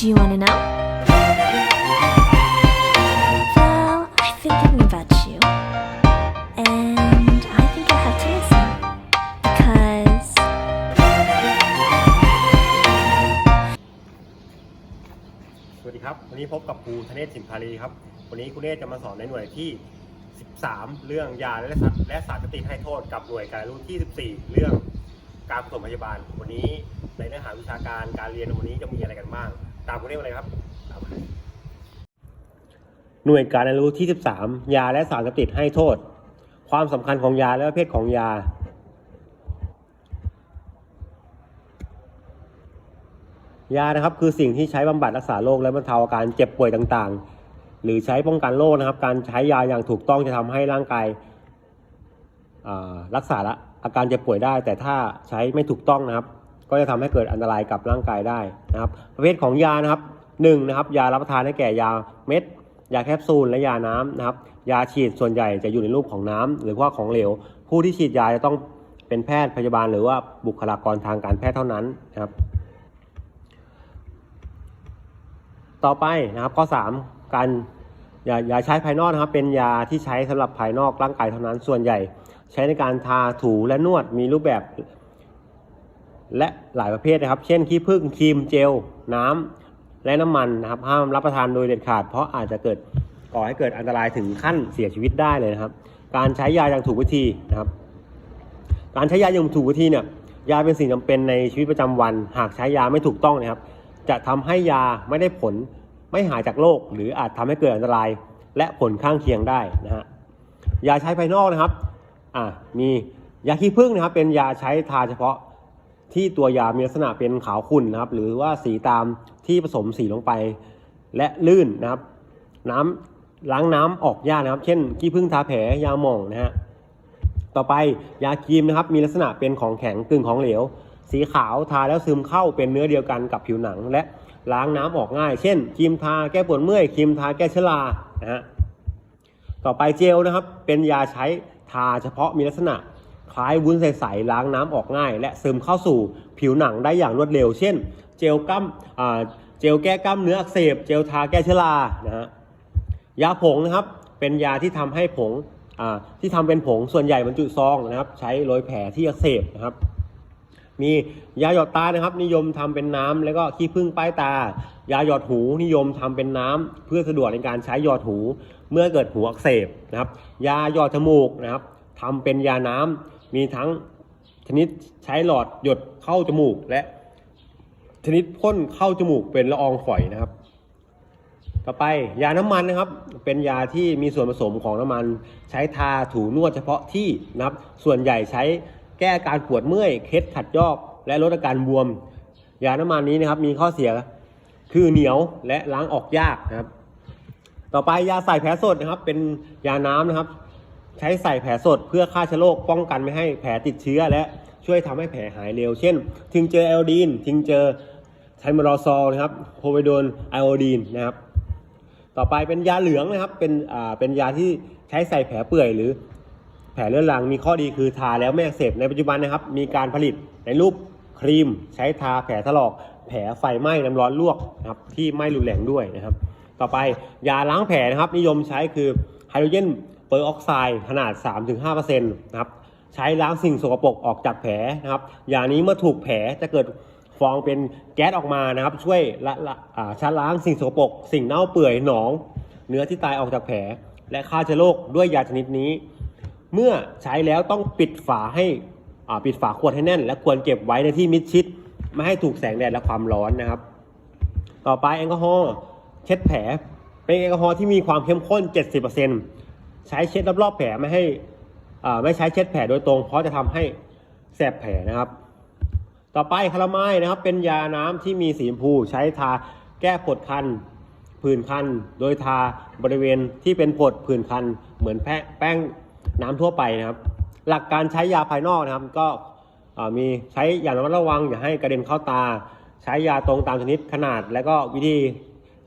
Do you want to know? Well, I've been thinking about you. And I think I have to listen. Because สวัสดีครับ วันนี้พบกับครูธเนศสินพารีครับ วันนี้ครูเนศจะมาสอนในหน่วยที่ 13 เรื่องยาและสารและสารสติให้โทษกับหน่วยการรู้ที่ 14 เรื่องการผสมพยาบาล วันนี้ในเนื้อหาวิชาการการเรียนวันนี้จะมีอะไรกันบ้าง ตามครูเนศมาเลยครับ หน่วยการเรียนรู้ที่ 13 ยาและสารสติดให้โทษ ความสำคัญของยาและประเภทของยา ยานะครับคือสิ่งที่ใช้บำบัดรักษาโรคและบรรเทาอาการเจ็บป่วยต่างๆ หรือใช้ป้องกันโรคนะครับ การใช้ยาอย่างถูกต้องจะทำให้ร่างกายารักษาละอาการเจ็บป่วยได้ แต่ถ้าใช้ไม่ถูกต้องนะครับ ก็จะทำให้เกิดอันตรายกับร่างกายได้นะครับประเภทของยานะครับหนึ่งนะครับยารับประทานให้แก่ยาเม็ด ยาแคปซูลและยาน้ำนะครับยาฉีดส่วนใหญ่จะอยู่ในรูปของน้ำหรือว่าของเหลว ผู้ที่ฉีดยาจะต้องเป็นแพทย์พยาบาล หรือว่าบุคลากรทางการแพทย์เท่านั้นนะครับต่อไปนะครับข้อ 3 การอย่าอย่าใช้ภายนอกนะครับ เป็นยาที่ใช้สำหรับภายนอกร่างกายเท่านั้นส่วนใหญ่ ใช้ในการทาถูและนวดมีรูปแบบ และหลายประเภทนะครับ เช่นขี้ผึ้งครีมเจล น้ำและน้ำมันนะครับห้ามรับประทานโดยเด็ดขาด เพราะอาจจะเกิดก่อให้เกิดอันตรายถึงขั้นเสียชีวิตได้เลยนะครับ การใช้ยาอย่างถูกวิธีนะครับ การใช้ยาอย่างถูกวิธีเนี่ยยาเป็นสิ่งจำเป็นในชีวิตประจำวัน หากใช้ยาไม่ถูกต้องนะครับ จะทำให้ยาไม่ได้ผลไม่หายจากโรคหรืออาจทำให้เกิดอันตราย และผลข้างเคียงได้นะฮะยาใช้ภายนอกนะครับอ่ามียาขี้ผึ้งนะครับ เป็นยาใช้ทาเฉพาะ ที่ตัวยามีลักษณะเป็นขาวขุ่นนะครับ หรือว่าสีตามที่ผสมสีลงไป และลื่นนะครับ น้ำล้างน้ำออกยากนะครับ เช่นขี้ผึ้งทาแผลยาหม่องนะฮะต่อไปยาครีมนะครับ มีลักษณะเป็นของแข็งกึ่งของเหลว สีขาวทาแล้วซึมเข้าเป็นเนื้อเดียวกันกับผิวหนัง และล้างน้ำออกง่าย เช่นครีมทาแก้ปวดเมื่อยครีมทาแก้ชรานะฮะต่อไปเจลนะครับ เป็นยาใช้ทาเฉพาะมีลักษณะ คล้ายวุ้นใสๆล้างน้ำออกง่าย และซึมเข้าสู่ผิวหนังได้อย่างรวดเร็ว เช่น เจลกล้ามเจลแก้กล้ามเนื้ออักเสบ เจลทาแก้ชรานะฮะยาผงนะครับเป็นยาที่ทำให้ผงที่ทำเป็นผงส่วนใหญ่บรรจุซองนะครับ ใช้โรยแผลที่อักเสบนะครับ มียาหยอดตานะครับ นิยมทำเป็นน้ำแล้วก็ขี้ผึ้งป้ายตา ยาหยอดหูนิยมทำเป็นน้ำเพื่อสะดวกในการใช้หยอดหูเมื่อเกิดหูอักเสบนะครับ ยาหยอดจมูกนะครับทำเป็นยาน้ำ มีทั้งชนิดใช้หลอดหยดเข้าจมูก และชนิดพ่นเข้าจมูกเป็นละอองฝอยนะครับ ต่อไปยาน้ำมันนะครับ เป็นยาที่มีส่วนผสมของน้ำมัน ใช้ทาถูนวดเฉพาะที่นะครับ ส่วนใหญ่ใช้แก้อาการปวดเมื่อยเคล็ดขัดยอก และลดอาการบวม ยาน้ำมันนี้นะครับ มีข้อเสียคือเหนียวและล้างออกยากนะครับ ต่อไปยาใส่แผลสดนะครับ เป็นยาน้ำนะครับ ใช้ใส่แผลสดเพื่อฆ่าเชื้อโรคป้องกันไม่ให้แผลติดเชื้อและช่วยทำให้แผลหายเร็ว เช่น ทิงเจอไอโอดีน ทิงเจอไทมารอซอลนะครับโพวิโดนไอโอดีนนะครับ ต่อไปเป็นยาเหลืองนะครับ เป็นอ่าเป็นยาที่ใช้ใส่แผลเปื่อย หรือแผลเรื้อรังมีข้อดีคือทาแล้วไม่อักเสบในปัจจุบันนะครับ มีการผลิตในรูปครีม ใช้ทาแผลถลอก แผลไฟไหม้น้ำร้อนลวกนะครับที่ไม่รุนแรงด้วยนะครับ ต่อไปยาล้างแผลนะครับนิยมใช้คือไฮโดรเจน เปอร์ออกไซด์ขนาด 3-5%นะครับใช้ล้างสิ่งสกปรกออกจากแผลนะครับอย่างนี้เมื่อถูกแผลจะเกิดฟองเป็นแก๊สออกมานะครับ ช่วยละละชะล้างสิ่งสกปรกสิ่งเน่าเปื่อยหนอง เนื้อที่ตายออกจากแผล และฆ่าเชื้อโรคด้วยยาชนิดนี้ เมื่อใช้แล้วต้องปิดฝาให้ปิดฝาขวดให้แน่น และควรเก็บไว้ในที่มิดชิด ไม่ให้ถูกแสงแดดและความร้อนนะครับ ต่อไปแอลกอฮอล์เช็ดแผล เป็นแอลกอฮอล์ที่มีความเข้มข้น 70% ใช้เช็ดรอบๆแผลไม่ให้อ่าไม่ใช้เช็ดแผลโดยตรง เพราะจะทำให้แสบแผลนะครับ ต่อไปคาราไมายนะครับเป็นยาน้ำที่มีสีชมพูใช้ทาแก้ผดคันผื่นคัน โดยทาบริเวณที่เป็นผดผื่นคัน เหมือนแป้งแป้งน้ำทั่วไปนะครับ หลักการใช้ยาภายนอกนะครับ ก็มีใช้อย่างระมัดระวังอย่าให้กระเด็นเข้าตา ใช้ยาตรงตามชนิดขนาด และก็วิธี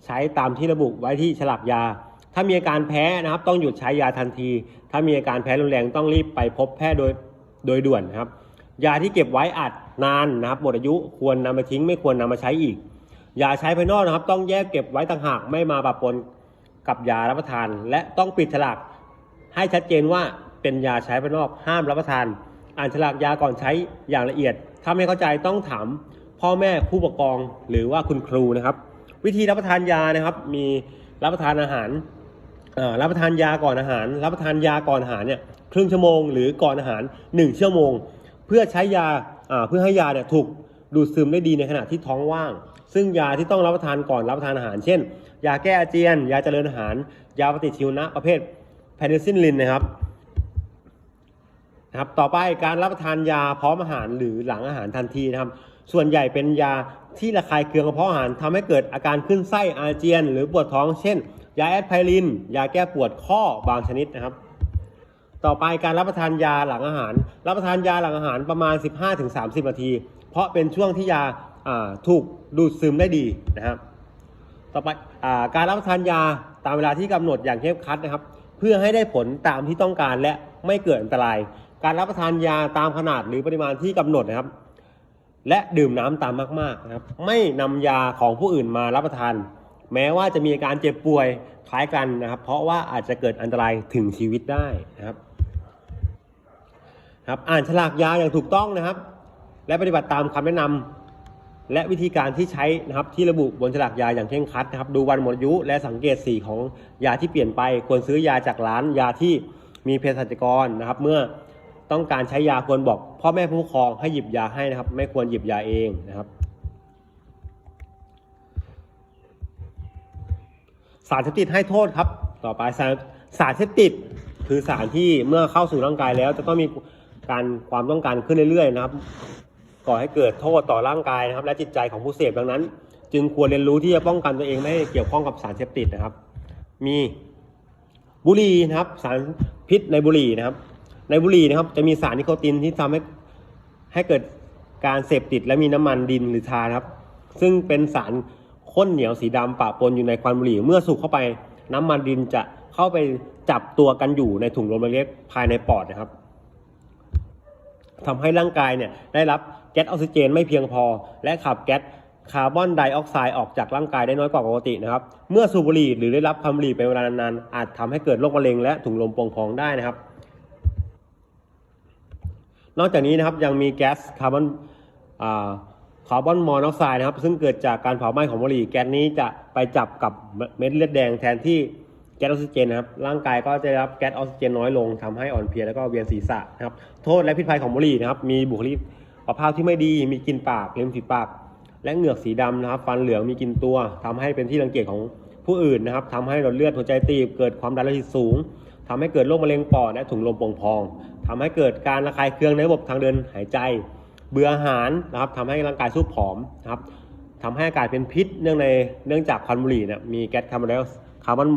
ใช้ตามที่ระบุไว้ที่ฉลากยา ถ้ามีอาการแพ้นะครับ ต้องหยุดใช้ยาทันที ถ้ามีอาการแพ้รุนแรงต้องรีบไปพบแพทย์โดยโดยด่วนนะครับ ยาที่เก็บไว้อาจนานนะครับ หมดอายุควรนำมาทิ้ง ไม่ควรนำมาใช้อีก ยาใช้ภายนอกนะครับ ต้องแยกเก็บไว้ต่างหากไม่มาปะปนกับยารับประทาน และต้องปิดฉลากให้ชัดเจนว่าเป็นยาใช้ภายนอกห้ามรับประทาน อ่านฉลากยาก่อนใช้อย่างละเอียด ถ้าไม่เข้าใจต้องถามพ่อแม่ผู้ปกครองหรือว่าคุณครูนะครับ วิธีรับประทานยานะครับ มีรับประทานอาหาร รับประทานยาก่อนอาหาร รับประทานยาก่อนอาหารเนี่ยครึ่งชั่วโมงหรือก่อนอาหาร 1 ชั่วโมง เพื่อใช้ยาเพื่อให้ยาเนี่ยถูกดูดซึมได้ดีในขณะที่ท้องว่าง ซึ่งยาที่ต้องรับประทานก่อนรับประทานอาหาร เช่น ยาแก้อาเจียน ยาเจริญอาหาร ยาปฏิชีวนะประเภทเพนิซิลลินนะครับนะครับ ต่อไปการรับประทานยาพร้อมอาหารหรือหลังอาหารทันทีนะครับ ส่วนใหญ่เป็นยาที่ระคายเคืองกระเพาะอาหารทำให้เกิดอาการขึ้นไส้อาเจียน หรือปวดท้อง เช่น ยาแอสไพริน ยาแก้ปวดข้อบางชนิดนะครับ ต่อไปการรับประทานยาหลังอาหาร รับประทานยาหลังอาหารประมาณ 15-30 นาที เพราะเป็นช่วงที่ยาถูกดูดซึมได้ดีนะครับ ต่อไปอการรับประทานยาตามเวลาที่กำหนดอย่างเคร่งครัดนะครับ เพื่อให้ได้ผลตามที่ต้องการและไม่เกิดอันตราย การรับประทานยาตามขนาดหรือปริมาณที่กำหนดนะครับ และดื่มน้ำตามมากๆนะครับ ไม่นำยาของผู้อื่นมารับประทาน แม้ว่าจะมีอาการเจ็บป่วยคล้ายกันนะครับ เพราะว่าอาจจะเกิดอันตรายถึงชีวิตได้นะครับครับอ่านฉลากยาอย่างถูกต้องนะครับ และปฏิบัติตามคำแนะนำและวิธีการที่ใช้นะครับที่ระบุบนฉลากยาอย่างเคร่งครัดนะครับ ดูวันหมดอายุและสังเกตสีของยาที่เปลี่ยนไป ควรซื้อยาจากร้านยาที่มีเภสัชกรนะครับ เมื่อต้องการใช้ยาควรบอก พ่อแม่ผู้ปกครองให้หยิบยาให้นะครับ ไม่ควรหยิบยาเองนะครับ สารเสพติดให้โทษครับ ต่อไปสารสารเสพติดคือสารที่เมื่อเข้าสู่ร่างกายแล้ว จะต้องมีการความต้องการขึ้นเรื่อยๆนะครับก่อให้เกิดโทษต่อร่างกายนะครับ และจิตใจของผู้เสพดังนั้น จึงควรเรียนรู้ที่จะป้องกันตัวเองไม่ให้เกี่ยวข้องกับสารเสพติดนะครับ มีบุหรี่นะครับ สารพิษในบุหรี่นะครับ ในบุหรี่นะครับ จะมีสารนิโคตินที่ทำให้ให้เกิดการเสพติดและมีน้ำมันดินหรือทานครับ ซึ่งเป็นสาร ข้นเหนียวสีดำปะปนอยู่ในควันบุหรี่ เมื่อสูบเข้าไป น้ำมันดินจะเข้าไปจับตัวกันอยู่ในถุงลมเล็กภายในปอดนะครับทำให้ร่างกายเนี่ยได้รับแก๊สออกซิเจนไม่เพียงพอ และขับแก๊สคาร์บอนไดออกไซด์ออกจากร่างกายได้น้อยกว่าปกตินะครับ เมื่อสูบบุหรี่หรือได้รับควันบุหรี่เป็นเวลานานๆอาจทำให้เกิดโรคมะเร็งและถุงลมโป่งพองได้นะครับ นอกจากนี้นะครับยังมีแก๊สคาร์บอนอ่าาร์บอนมอนอกไซด์นะครับ ซึ่งเกิดจากการเผาไหม้ของบุหรี่แก๊สนี้จะไปจับกับเม็ดเลือดแดงแทนที่แก๊สออกซิเจนนะครับ ร่างกายก็จะได้รับแก๊สออกซิเจนน้อยลงทำให้อ่อนเพลียแล้วก็เวียนศีรษะนะครับ โทษและพิษภัยของบุหรี่นะครับ มีบุคลิกภาพที่ไม่ดี มีกลิ่นปากริมฝีปาก และเหงือกสีดำนะครับ ฟันเหลืองมีกลิ่นตัวทำให้เป็นที่รังเกียจของผู้อื่นนะครับทำให้หลอดเลือดหัวใจตีบเกิดความดันโลหิตสูงทำให้เกิดโรคมะเร็งปอดและถุงลมโป่งพองทำให้เกิดการระคายเคืองในระบบทางเดินหายใจ เบื่ออาหารนะครับทำให้ร่างกายสู้ผอมนะครับทำให้อากาศเป็นพิษเนื่องในเนื่องจากควันบุหรี่เนี่ยมีแก๊สคาร์บอนไดออกคาร์บอน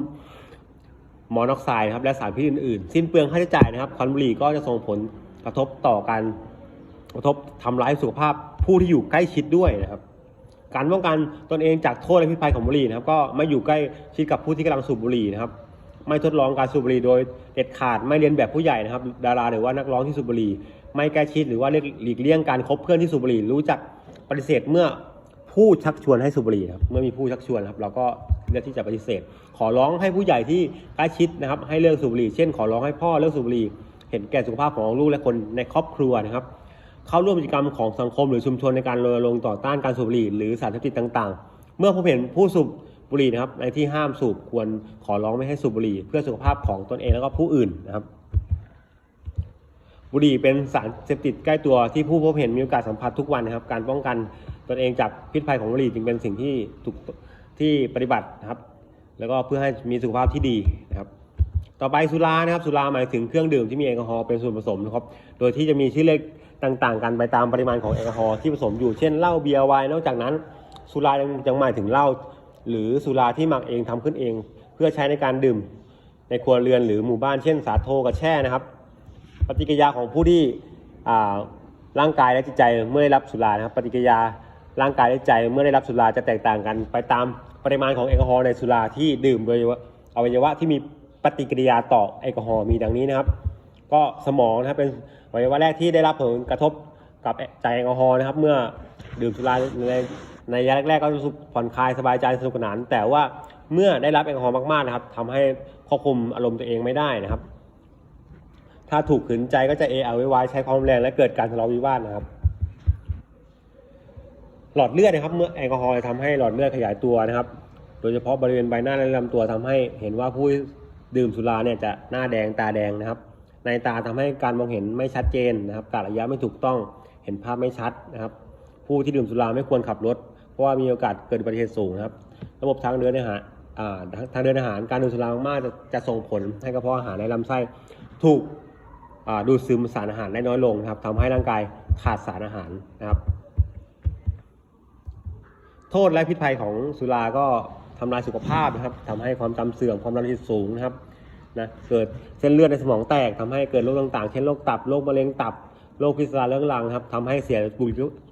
มอนอกไซด์ครับและสารพิษอื่นๆ สิ้นเปลืองค่าใช้จ่ายนะครับควันบุหรี่ก็จะส่งผลกระทบต่อการกระทบทำร้ายสุขภาพผู้ที่อยู่ใกล้ชิดด้วยนะครับ การป้องกันตนเองจากโทษและพิษภัยของบุหรี่นะครับ ก็ไม่อยู่ใกล้ชิดกับผู้ที่กำลังสูบบุหรี่นะครับ ไม่ทดลองการสูบบุหรี่โดยเด็ดขาดไม่เรียนแบบผู้ใหญ่นะครับ ดาราหรือว่านักร้องที่สูบบุหรี่ ไม่ใกล้ชิดหรือว่าหลีกเลี่ยงการคบเพื่อนที่สูบบุหรี่รู้จักปฏิเสธเมื่อผู้ชักชวนให้สูบบุหรี่ครับเมื่อมีผู้ชักชวนครับเราก็เลือกที่จะปฏิเสธ ขอร้องให้ผู้ใหญ่ที่ใกล้ชิดนะครับ ให้เลิกสูบบุหรี่ เช่น ขอร้องให้พ่อเลิกสูบบุหรี่เห็นแก่สุขภาพของลูกและคนในครอบครัวนะครับ เข้าร่วมกิจกรรมของสังคมหรือชุมชนในการรณรงค์ต่อต้านการสูบบุหรี่หรือสารเสพติดต่าง ๆ เมื่อพบเห็นผู้สูบบุหรี่นะครับในที่ห้ามสูบควรขอร้องไม่ให้สูบบุหรี่ เพื่อสุขภาพของตนเองแล้วก็ผู้อื่นนะครับ บุหรี่เป็นสารเสพติดใกล้ตัวที่ผู้พบเห็นมีโอกาสสัมผัสทุกวันนะครับ การป้องกันตนเองจากพิษภัยของบุหรี่จึงเป็นสิ่งที่ถูกที่ปฏิบัตินะครับ แล้วก็เพื่อให้มีสุขภาพที่ดีนะครับ ต่อไปสุรานะครับสุราหมายถึงเครื่องดื่มที่มีแอลกอฮอล์เป็นส่วนผสมนะครับ โดยที่จะมีชื่อเลขต่างๆ กันไปตามปริมาณของแอลกอฮอล์ที่ผสมอยู่เช่นเหล้าเบียร์ไวน์นอกจากนั้น สุรายังยังหมายถึงเหล้าหรือสุราที่หมักเองทำขึ้นเอง เพื่อใช้ในการดื่ม ในครัวเรือนหรือหมู่บ้านเช่นสาโทกับแช่นะครับ ปฏิกิริยาของผู้ที่ร่างกายและจิตใจเมื่อได้รับสุรานะครับ ปฏิกิริยาร่างกายและใจเมื่อได้รับสุราจะแตกต่างกัน ไปตามปริมาณของแอลกอฮอล์ในสุราที่ดื่มโดยอวัยวะที่มีปฏิกิริยาต่อแอลกอฮอล์มีดังนี้นะครับ ก็สมองนะครับเป็นอวัยวะแรกที่ได้รับผลกระทบกับจากแอลกอฮอล์นะครับ เมื่อดื่มสุราในในระยะแรกๆก็รู้สึกผ่อนคลายสบายใจสนุกสนาน แต่ว่าเมื่อได้รับแอลกอฮอล์มากๆนะครับทำให้ควบคุมอารมณ์ตัวเองไม่ได้นะครับ ถ้าถูกขืนใจก็จะเออไวายใช้ความแรงและเกิดการทะเลาะวิวาทนะครับ หลอดเลือดนะครับ เมื่อแอลกอฮอล์ทำให้หลอดเลือดขยายตัวนะครับ โดยเฉพาะบริเวณใบหน้าและลำตัวทำให้เห็นว่าผู้ดื่มสุราเนี่ยจะหน้าแดงตาแดงนะครับ ในตาทำให้การมองเห็นไม่ชัดเจนนะครับกะระยะไม่ถูกต้องเห็นภาพไม่ชัดนะครับ ผู้ที่ดื่มสุราไม่ควรขับรถ เพราะว่ามีโอกาสเกิดอุบัติเหตุสูงนะครับ ระบบทางเดินอาหารทางเดินอาหารการดื่มสุรามากๆจะจะส่งผลให้กระเพาะอาหารในลำไส้ถูก ดูดซึมสารอาหารได้น้อยลงนะครับทำให้ร่างกายขาดสารอาหารนะครับ โทษและพิษภัยของสุราก็ทำลายสุขภาพนะครับทำให้ความจำเสื่อมความดันโลหิตสูงนะครับนะเกิดเส้นเลือดในสมองแตกทำให้เกิดโรคต่างๆ เช่นโรคตับโรคมะเร็งตับโรคพิษราเรื้อรังครับทำให้เสีย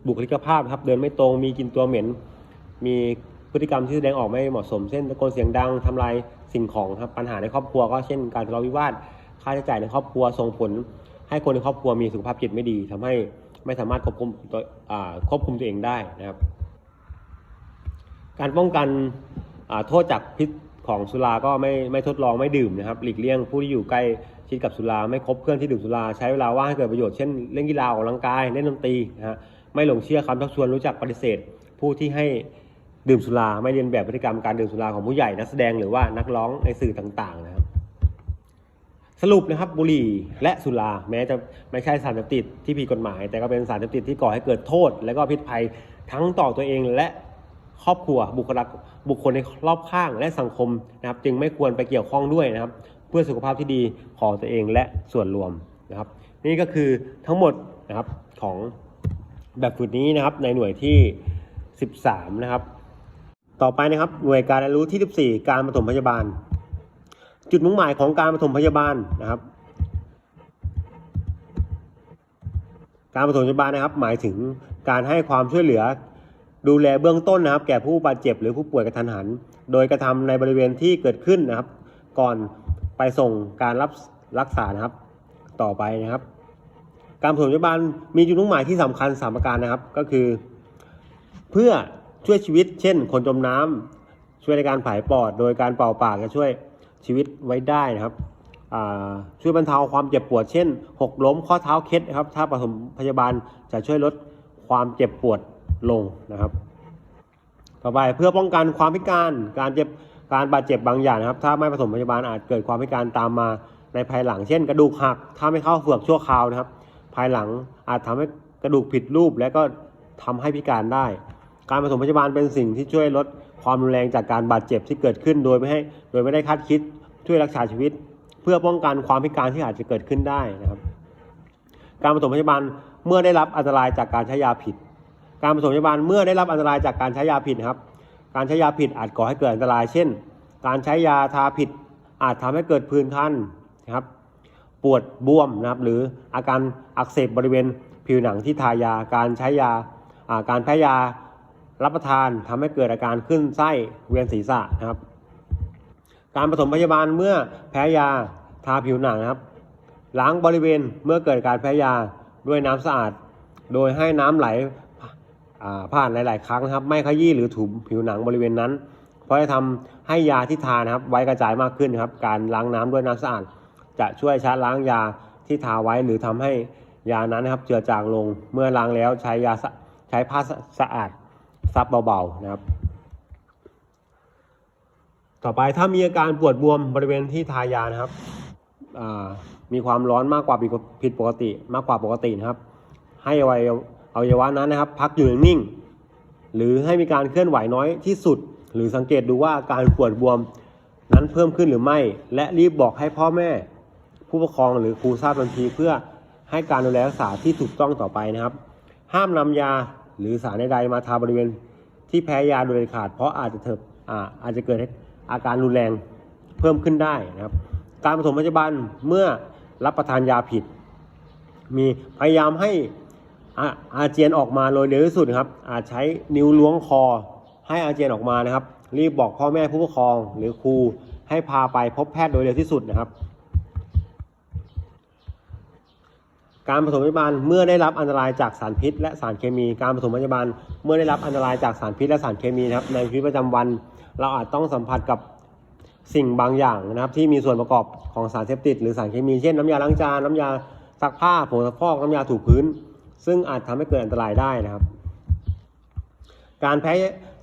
บุคลิกภาพครับ เดินไม่ตรงมีกินตัวเหม็น มีพฤติกรรมที่แสดงออกไม่เหมาะสมเช่นตะโกนเสียงดังทำลายสิ่งของครับปัญหาในครอบครัวก็เช่นการทะเลาะวิวาท ค่าใช้จ่ายในครอบครัวส่งผล ให้คนในครอบครัวมีสุขภาพจิตไม่ดีทำให้ไม่สามารถควบคุมตัวควบคุมตัวเองได้นะครับ การป้องกันโทษจากพิษของสุราก็ไม่ไม่ทดลองไม่ดื่มนะครับ หลีกเลี่ยงผู้ที่อยู่ใกล้ชิดกับสุราไม่คบเพื่อนที่ดื่มสุราใช้เวลาว่างให้เกิดประโยชน์เช่นเล่นกีฬาออกกำลังกายเล่นดนตรีนะฮะไม่หลงเชื่อคำชักชวนรู้จักปฏิเสธ ผู้ที่ให้ดื่มสุราไม่เรียนแบบพฤติกรรมการดื่มสุราของผู้ใหญ่นักแสดงหรือว่านักร้องในสื่อต่างๆนะครับ สรุปนะครับบุหรี่และสุราแม้จะไม่ใช่สารเสพติดที่ผิดกฎหมาย แต่ก็เป็นสารเสพติดที่ก่อให้เกิดโทษ และก็พิษภัยทั้งต่อตัวเองและครอบครัวบุคลากบุคคลในรอบข้างและสังคมนะครับ จึงไม่ควรไปเกี่ยวข้องด้วยนะครับ เพื่อสุขภาพที่ดีของตัวเองและส่วนรวมนะครับ นี่ก็คือทั้งหมดนะครับของแบบฝึกนี้นะครับในหน่วยที่ 13 นะครับ ต่อไปนะครับหน่วยการเรียนรู้ที่ 14 การปฐมพยาบาล จุดมุ่งหมายของการปฐมพยาบาลนะครับ การปฐมพยาบาลนะครับ หมายถึงการให้ความช่วยเหลือ ดูแลเบื้องต้นนะครับ แก่ผู้บาดเจ็บหรือผู้ป่วยกระทันหัน โดยกระทำในบริเวณที่เกิดขึ้นนะครับ ก่อนไปส่งการรับรักษานะครับ ต่อไปนะครับ การปฐมพยาบาลมีจุดมุ่งหมายที่สำคัญสามประการนะครับ ก็คือ เพื่อช่วยชีวิต เช่น คนจมน้ำช่วยในการผายปอด โดยการเป่าปากจะช่วย ชีวิตไว้ได้นะครับช่วยบรรเทาความเจ็บปวดเช่นหกล้มข้อเท้าเคล็ดนะครับ ถ้าปฐมพยาบาลจะช่วยลดความเจ็บปวดลงนะครับ ต่อไปเพื่อป้องกันความพิการการเจ็บการบาดเจ็บบางอย่างนะครับ ถ้าไม่ปฐมพยาบาลอาจเกิดความพิการตามมาในภายหลัง เช่น กระดูกหักถ้าไม่เข้าเฟือกชั่วคราวนะครับ ภายหลังอาจทำให้กระดูกผิดรูปและก็ทำให้พิการได้ การปฐมพยาบาลเป็นสิ่งที่ช่วยลด ความรุนแรงจากการบาดเจ็บที่เกิดขึ้นโดยไม่ให้โดยไม่ได้คาดคิดช่วยรักษาชีวิต เพื่อป้องกันความพิการที่อาจจะเกิดขึ้นได้นะครับ การปฐมพยาบาลเมื่อได้รับอันตรายจากการใช้ยาผิด การปฐมพยาบาลเมื่อได้รับอันตรายจากการใช้ยาผิดครับ การใช้ยาผิดอาจก่อให้เกิดอันตราย เช่น การใช้ยาทาผิดอาจทำให้เกิดผื่นคันนะครับปวดบวมนะครับหรืออาการอักเสบบริเวณผิวหนังที่ทายา การใช้ยาการแพ้ยา รับประทานทำให้เกิดอาการขึ้นไส้เวียนศีรษะนะครับ การปฐมพยาบาลเมื่อแพ้ยาทาผิวหนังนะครับ ล้างบริเวณเมื่อเกิดการแพ้ยาด้วยน้ำสะอาด โดยให้น้ำไหลผ่านหลาย ๆ ครั้งนะครับ ไม่ขยี้หรือถูผิวหนังบริเวณนั้น เพราะจะทำให้ยาที่ทานะครับ ไว้กระจายมากขึ้นครับ การล้างน้ำด้วยน้ำสะอาด จะช่วยชะล้างยาที่ทาไว้หรือทำให้ยานั้นนะครับเจือจางลงเมื่อล้างแล้วใช้ยาใช้ผ้าสะสะอาด ซับเบาๆนะครับ ต่อไปถ้ามีอาการปวดบวมบริเวณที่ทายานะครับมีความร้อนมากกว่าผิดปกติ มากกว่าปกตินะครับ ให้อวัยวอวัยวะนั้นนะครับ พักอยู่นิ่ง หรือให้มีการเคลื่อนไหวน้อยที่สุด หรือสังเกตดูว่าการปวดบวมนั้นเพิ่มขึ้นหรือไม่ และรีบบอกให้พ่อแม่ ผู้ปกครองหรือครูทราบทันทีเพื่อให้การดูแลรักษาที่ถูกต้องต่อไปนะครับ ห้ามนำยา หรือสารใดๆมาทาบริเวณที่แพ้ยาโดยเด็ดขาด เพราะอาจจะเถิบอ่าอาจจะเกิดอาการรุนแรงเพิ่มขึ้นได้นะครับ การปฐมพยาบาลเมื่อรับประทานยาผิด มีพยายามให้อาอาเจียนออกมาโดยเร็วที่สุดครับ อาจใช้นิ้วล้วงคอ ให้อาเจียนออกมานะครับ รีบบอกพ่อแม่ผู้ปกครองหรือครูให้พาไปพบแพทย์โดยเร็วที่สุดนะครับ การปฐมพยาบาลเมื่อได้รับอันตรายจากสารพิษ และสารเคมี การปฐมพยาบาลเมื่อได้รับอันตรายจากสารพิษและสารเคมีนะครับในชีวิตประจำวัน เราอาจต้องสัมผัสกับสิ่งบางอย่างนะครับ ที่มีส่วนประกอบของสารเสพติด หรือสารเคมีเช่นน้ำยาล้างจานน้ำยาซักผ้าผงซักฟอกน้ำยาถูพื้น ซึ่งอาจทำให้เกิดอันตรายได้นะครับ การแพ้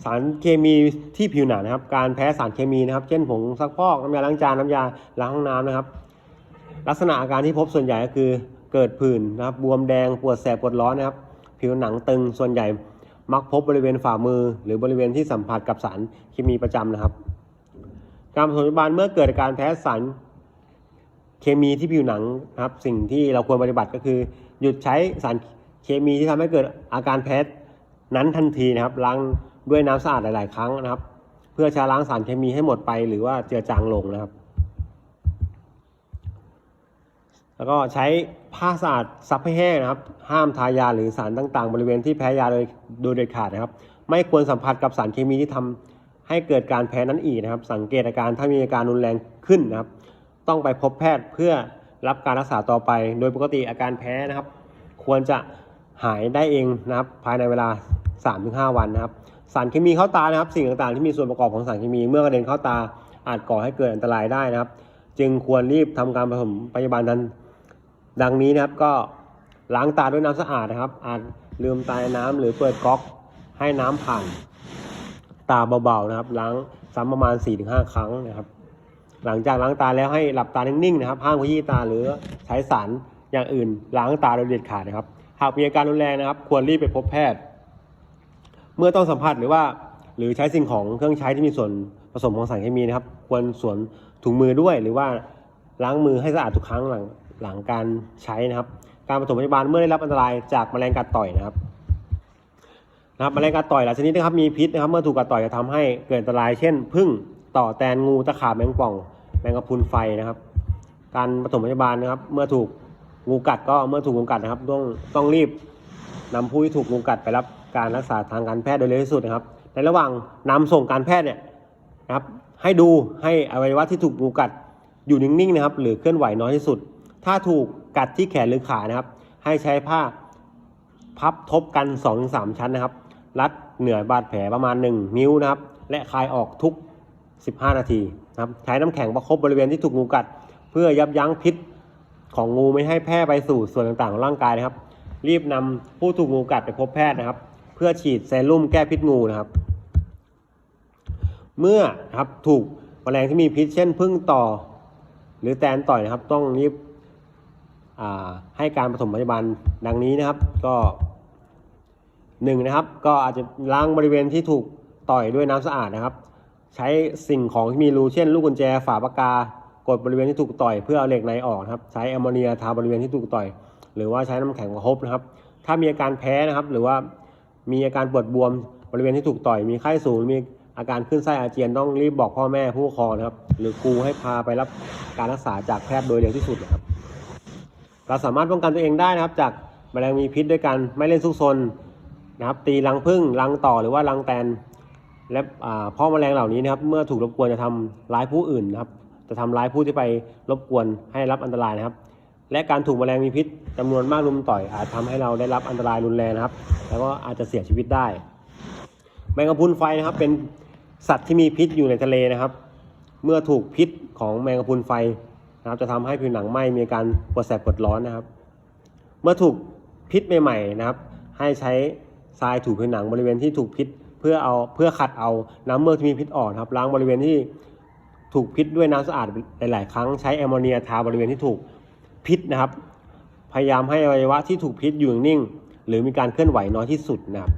สารเคมีที่ผิวหนังนะครับ การแพ้สารเคมีนะครับ เช่นผงซักฟอกน้ำยาล้างจานน้ำยาล้างห้องน้ำนะครับ ลักษณะอาการที่พบส่วนใหญ่ก็คือ เกิดผื่นนะครับบวมแดงปวดแสบปวดร้อนนะครับ ผิวหนังตึงส่วนใหญ่มักพบบริเวณฝ่ามือ หรือบริเวณที่สัมผัสกับสารเคมีประจำนะครับ การปฐมพยาบาลเมื่อเกิดอาการแพ้สารเคมีที่ผิวหนังนะครับ สิ่งที่เราควรปฏิบัติก็คือ หยุดใช้สารเคมีที่ทำให้เกิดอาการแพ้นั้นทันทีนะครับล้างด้วยน้ำสะอาดหลาย ๆ ครั้งนะครับ เพื่อชะล้างสารเคมีให้หมดไป หรือว่าเจือจางลงนะครับ แล้วก็ใช้ผ้าสะอาดซับให้แห้งนะครับ ห้ามทายาหรือสารต่างๆ บริเวณที่แพ้ยาโดยโดยเด็ดขาดนะครับ ไม่ควรสัมผัสกับสารเคมีที่ทำให้เกิดการแพ้นั้นอีกนะครับ สังเกตอาการถ้ามีอาการรุนแรงขึ้นนะครับ ต้องไปพบแพทย์เพื่อรับการรักษาต่อไป โดยปกติอาการแพ้นะครับ ควรจะหายได้เองนะครับ ภายในเวลา 3-5 วันนะครับ สารเคมีเข้าตานะครับ สิ่งต่างๆ ที่มีส่วนประกอบของสารเคมี เมื่อกระเด็นเข้าตาอาจก่อให้เกิดอันตรายได้นะครับ จึงควรรีบทำการผสมพยาบาลทัน ดังนี้นะครับก็ล้างตาด้วยน้ำสะอาดนะครับ อาจลืมตายน้ำหรือเปิดก๊อกให้น้ำผ่าน ตาเบาๆนะครับ ล้างซ้ำประมาณ 4-5 ครั้งนะครับ หลังจากล้างตาแล้วให้หลับตานิ่งๆนะครับห้ามขยี้ตาหรือใช้สารอย่างอื่น ล้างตาโดยเด็ดขาดนะครับ หากมีอาการรุนแรงนะครับ ควรรีบไปพบแพทย์ เมื่อต้องสัมผัสหรือว่าหรือใช้สิ่งของเครื่องใช้ที่มีส่วนผสมของสารเคมีนะครับ ควรสวมถุงมือด้วยหรือว่าล้างมือให้สะอาดทุกครั้งหลัง หลังการใช้นะครับ การปฐมพยาบาลเมื่อได้รับอันตรายจากแมลงกัดต่อยนะครับนะครับแมลงกัดต่อยหลายชนิดนะครับมีพิษนะครับ เมื่อถูกกัดต่อยจะทำให้เกิดอันตราย เช่นพึ่งต่อแตนงูตะขาบแมงป่อง แมงกะพรุนไฟนะครับ การปฐมพยาบาลนะครับ เมื่อถูกงูกัดก็เมื่อถูกงูกัดนะครับ ต้องต้องรีบนำผู้ที่ถูกงูกัดไปรับการรักษาทางการแพทย์โดยเร็วที่สุดนะครับ ในระหว่างนำส่งการแพทย์เนี่ยนะครับ ให้ดูให้อวัยวะที่ถูกงูกัดอยู่นิ่งๆนะครับ หรือเคลื่อนไหวน้อยที่สุด ถ้าถูกกัดที่แขนหรือขานะครับ ให้ใช้ผ้าพับทบกัน 2-3 ชั้นนะครับ รัดเหนือบาดแผลประมาณ 1 นิ้วนะครับ และคลายออกทุก 15 นาทีนะครับ ใช้น้ำแข็งประคบบริเวณที่ถูกงูกัด เพื่อยับยั้งพิษของงูไม่ให้แพร่ไปสู่ส่วนต่างๆของร่างกายนะครับ รีบนำผู้ถูกงูกัดไปพบแพทย์นะครับ เพื่อฉีดเซรุ่มแก้พิษงูนะครับ เมื่อครับถูกแมลงที่มีพิษเช่นพึ่งต่อ หรือแตนต่อยนะครับ ต้องรีบ ให้การปฐมพยาบาลดังนี้นะครับก็หนึ่งนะครับ ก็อาจจะล้างบริเวณที่ถูกต่อยด้วยน้ำสะอาดนะครับ ใช้สิ่งของที่มีรูเช่น ลูกกุญแจฝาปากกากดบริเวณที่ถูกต่อยเพื่อเอาเหล็กในออกนะครับ ใช้แอมโมเนียทาบริเวณที่ถูกต่อย หรือว่าใช้น้ำแข็งประคบนะครับ ถ้ามีอาการแพ้นะครับ หรือว่ามีอาการปวดบวมบริเวณที่ถูกต่อย มีไข้สูงมีอาการขึ้นไส้อาเจียนต้องรีบบอกพ่อแม่ผู้ปกครองนะครับ หรือครูให้พาไปรับการรักษาจากแพทย์โดยเร็วที่สุดนะครับ เราสามารถป้องกันตัวเองได้นะครับ จากแมลงมีพิษด้วยการไม่เล่นซุกซนนะครับ ตีรังผึ้งรังต่อหรือว่ารังแตน และพ่อแมลงเหล่านี้นะครับ เมื่อถูกรบกวนจะทำร้ายผู้อื่นนะครับ จะทำร้ายผู้ที่ไปรบกวนให้รับอันตรายนะครับ และการถูกแมลงมีพิษจำนวนมากรุมต่อยอาจทำให้เราได้รับอันตรายรุนแรงนะครับ แล้วก็อาจจะเสียชีวิตได้ แมงกะพรุนไฟนะครับ เป็นสัตว์ที่มีพิษอยู่ในทะเลนะครับ เมื่อถูกพิษของแมงกะพรุนไฟ นะครับจะทำให้ผิวหนังไหม้มีการปวดแสบปวดร้อนนะครับ เมื่อถูกพิษใหม่ๆนะครับ ให้ใช้ทรายถูผิวหนังบริเวณที่ถูกพิษเพื่อเอาเพื่อขัดเอาน้ำเมือกที่มีพิษออกนะครับล้างบริเวณที่ถูกพิษด้วยน้ำสะอาดหลาย ๆ ครั้งใช้แอมโมเนียทาบริเวณที่ถูกพิษนะครับ พยายามให้อวัยวะที่ถูกพิษอยู่นิ่ง หรือมีการเคลื่อนไหวน้อยที่สุดนะครับ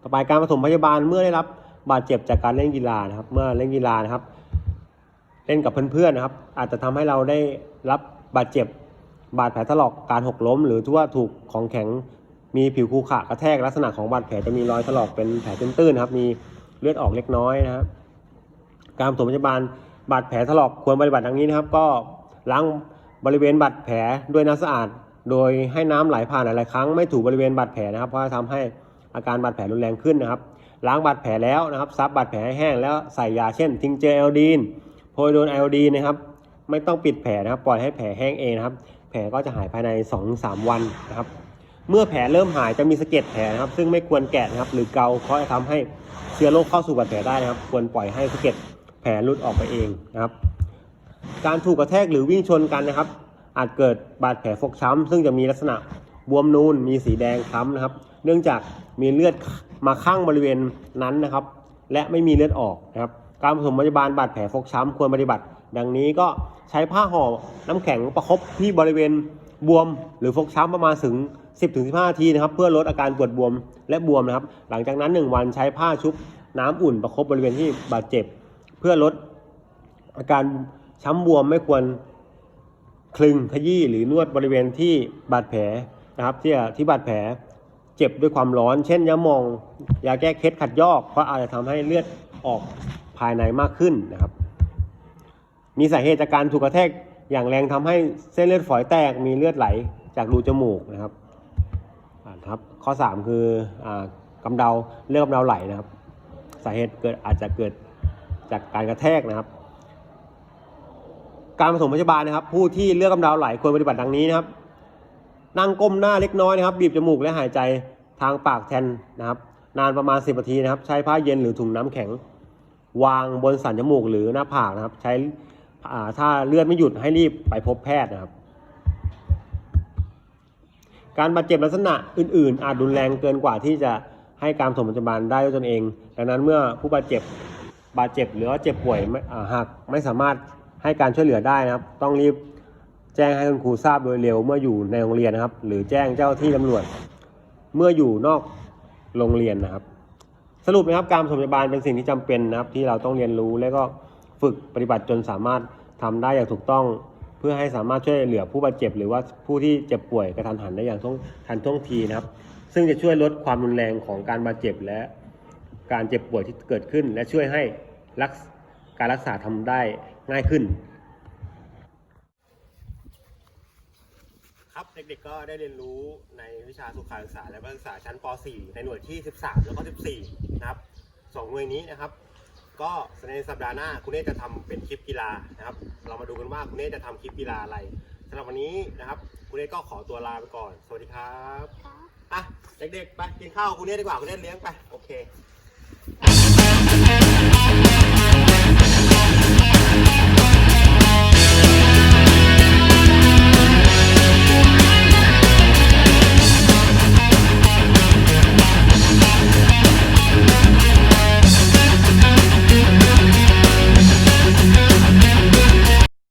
ต่อไปการผสมพยาบาลเมื่อได้รับบาดเจ็บจากการเล่นกีฬานะครับ เมื่อเล่นกีฬานะครับ เล่นกับเพื่อนๆนะครับ อาจจะทำให้เราได้รับบาดเจ็บบาดแผลถลอกการหกล้ม หรือที่วถูกของแข็งมีผิวคูขากระแทกลักษณะของบาดแผลจะมีรอยถลอกเป็นแผลตื้นๆครับ มีเลือดออกเล็กน้อยนะครับการผสมพยาบาลบาดแผลถลอกควรปฏิบัติดังนี้นะครับ ก็ล้างบริเวณบาดแผลด้วยน้ำสะอาด โดยให้น้ำไหลผ่านหลายๆครั้งไม่ถูบริเวณบาดแผลนะครับ เพราะจะทำให้อาการบาดแผลรุนแรงขึ้นนะครับ ล้างบาดแผลแล้วนะครับซับบาดแผลให้แห้งแล้วใส่ยาเช่น ทิงเจอไอโอดีน โพลิโดนไอโอดีนนะครับ ไม่ต้องปิดแผลนะครับ ปล่อยให้แผลแห้งเองนะครับ แผลก็จะหายภายใน 2-3 วันนะครับ เมื่อแผลเริ่มหายจะมีสะเก็ดแผลนะครับ ซึ่งไม่ควรแกะนะครับ หรือเกาเพราะจะทำให้เชื้อโรคเข้าสู่บาดแผลได้นะครับ ควรปล่อยให้สะเก็ดแผลหลุดออกไปเองนะครับ การถูกกระแทกหรือวิ่งชนกันนะครับ อาจเกิดบาดแผลฟกช้ำซึ่งจะมีลักษณะบวมนูนมีสีแดงคล้ำนะครับ เนื่องจากมีเลือดมาข้างบริเวณนั้นนะครับ และไม่มีเลือดออกนะครับ การผสมพยาบาลบาดแผลฟกช้ำควรปฏิบัติ ดังนี้ก็ใช้ผ้าห่อน้ำแข็งประคบที่บริเวณบวม หรือฟกช้ำประมาณถึง 10-15นาทีนะครับ เพื่อลดอาการปวดบวมและบวมนะครับ หลังจากนั้น 1 วันใช้ผ้าชุบน้ำอุ่นประคบบริเวณที่บาดเจ็บ เพื่อลดอาการช้ำบวมไม่ควรคลึงขยี้หรือนวดบริเวณที่บาดแผลนะครับที่ที่บาดแผลเจ็บด้วยความร้อน เช่นยามองยาแก้เคล็ดขัดยอกเพราะอาจจะทำให้เลือดออก ภายในมากขึ้นนะครับ มีสาเหตุจากการถูกกระแทกอย่างแรงทำให้เส้นเลือดฝอยแตกมีเลือดไหลจากรูจมูกนะครับครับ ข้อ 3 คืออากำเดาเลือดกำเดาไหลนะครับ สาเหตุเกิดอาจจะเกิดจากการกระแทกนะครับ การผสมพยาบาลนะครับ ผู้ที่เลือดกำเดาไหลควรปฏิบัติดังนี้นะครับ นั่งก้มหน้าเล็กน้อยนะครับ บีบจมูกและหายใจทางปากแทนนะครับ นานประมาณ 10นาทีนะครับ ใช้ผ้าเย็นหรือถุงน้ำแข็ง วางบนสันจมูกหรือหน้าผากนะครับ ใช้ถ้าเลือดไม่หยุดให้รีบไปพบแพทย์นะครับ การบาดเจ็บลักษณะอื่น ๆ อาจรุนแรงเกินกว่าที่จะให้การสมพยาบาลได้ด้วยตนเอง ดังนั้นเมื่อผู้บาดเจ็บบาดเจ็บหรือว่าเจ็บป่วยหากไม่สามารถให้การช่วยเหลือได้นะครับ ต้องรีบแจ้งให้คุณครูทราบโดยเร็วเมื่ออยู่ในโรงเรียนนะครับ หรือแจ้งเจ้าที่ตำรวจ เมื่ออยู่นอกโรงเรียนนะครับ สรุปนะครับการผสมพยาบาลเป็นสิ่งที่จำเป็นนะครับที่เราต้องเรียนรู้และก็ฝึกปฏิบัติจนสามารถทำได้อย่างถูกต้อง เพื่อให้สามารถช่วยเหลือผู้บาดเจ็บ หรือว่าผู้ที่เจ็บป่วยกระทันหันได้อย่างท่วงทันท่วงทีนะครับ ซึ่งจะช่วยลดความรุนแรงของการบาดเจ็บและการเจ็บป่วยที่เกิดขึ้น และช่วยให้รักการรักษาทำได้ง่ายขึ้น ครับเด็กๆก็ได้เรียนรู้ในวิชาสุขศึกษาและศึกษาชั้นป .4 ในหน่วยที่ 13 แล้วก็ 14 นะครับสองหน่วยนี้นะครับ ก็ในสัปดาห์หน้าคุณเนธจะทำเป็นคลิปกีฬานะครับ เรามาดูกันว่าคุณเนธจะทำคลิปกีฬาอะไรสำหรับวันนี้นะครับคุณเนธก็ขอตัวลาไปก่อน สวัสดีครับอะเด็กๆไปกินข้าวกับคุณเนธดีกว่าคุณเนธเลี้ยงไปโอเคค